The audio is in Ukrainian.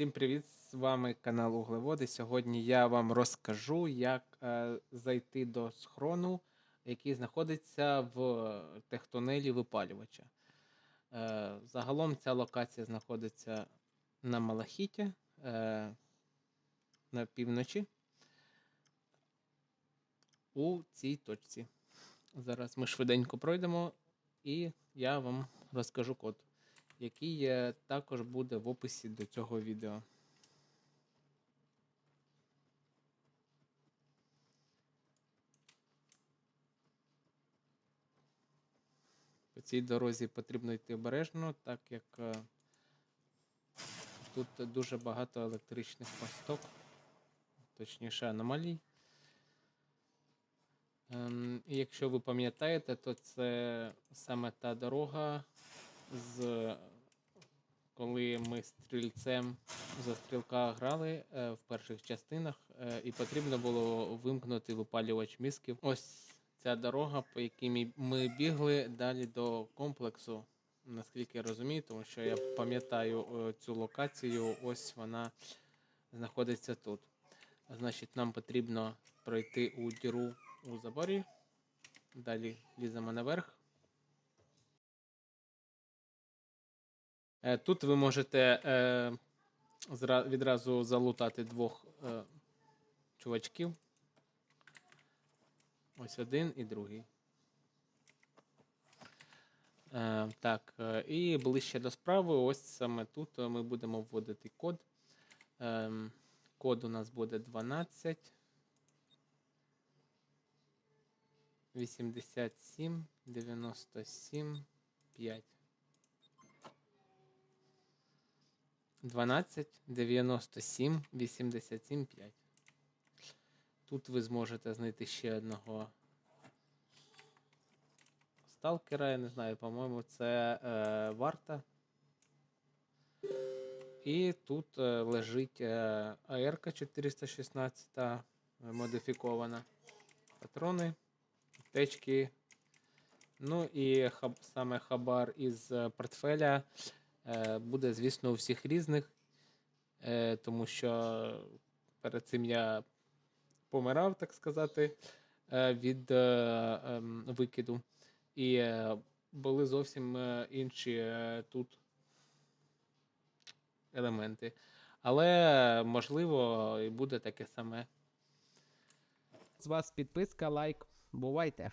Всім привіт! З вами канал Углеводи. Сьогодні я вам розкажу, як е, зайти до схрону, який знаходиться в техтонелі випалювача. Е, загалом ця локація знаходиться на Малахіті е, на півночі у цій точці. Зараз ми швиденько пройдемо і я вам розкажу код який також буде в описі до цього відео. По цій дорозі потрібно йти обережно, так як е, тут дуже багато електричних мосток, точніше аномалій. Ем, І якщо ви пам'ятаєте, то це саме та дорога, з коли ми стрільцем за стрілка грали е, в перших частинах, е, і потрібно було вимкнути випалювач мізків. Ось ця дорога, по якій ми- бігли далі до комплексу, наскільки я розумію, тому що я пам'ятаю е, цю локацію, ось вона знаходиться тут. Значить, нам потрібно пройти у діру у заборі. Далі ліземо наверх. Тут ви можете е, відразу залутати двох е, чувачків. Ось один і другий. Е, так, е, і ближче до справи, ось саме тут е, ми будемо вводити код. Ем, код у нас буде 12. 87 97 5. 12 97 87 5. Тут ви зможете знайти ще одного сталкера, я не знаю, по-моєму, це е, варта. І тут е, лежить е, АРК 416 е, модифікована. Патрони, аптечки. Ну і хаб, саме хабар із е, портфеля буде, звісно, у всіх різних, е, тому що перед цим я помирав, так сказати, е, від е, ем, викиду. І е, були зовсім е, інші е, тут елементи. Але, можливо, і буде таке саме. З вас підписка, лайк. Бувайте!